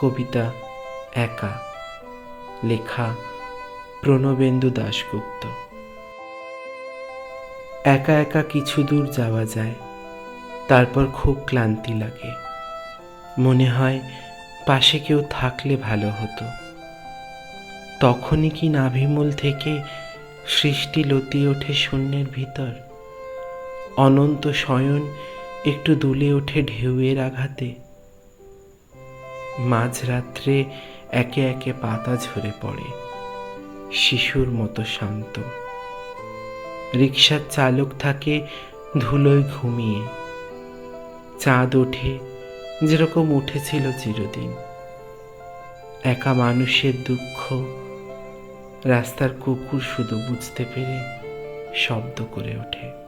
কবিতা একা। লেখা প্রণবেন্দু দাশগুপ্ত। একা একা কিছু দূর যাওয়া যায়, তারপর খুব ক্লান্তি লাগে। মনে হয় পাশে কেউ থাকলে ভালো হতো। তখনই কি নাভিমূল থেকে সৃষ্টি লতিয়ে ওঠে শূন্যের ভিতর? অনন্ত শয়ন একটু দুলে ওঠে ঢেউয়ের আঘাতে। মাঝরাত্রে একে একে পাতা ঝরে পড়ে। শিশুর মতো শান্ত। রিক্সার চালক থাকে ধুলোয় ঘুমিয়ে। চাঁদ ওঠে যেরকম উঠেছিল চিরদিন। একা মানুষের দুঃখ। রাস্তার কুকুর শুধু বুঝতে পেরে শব্দ করে ওঠে।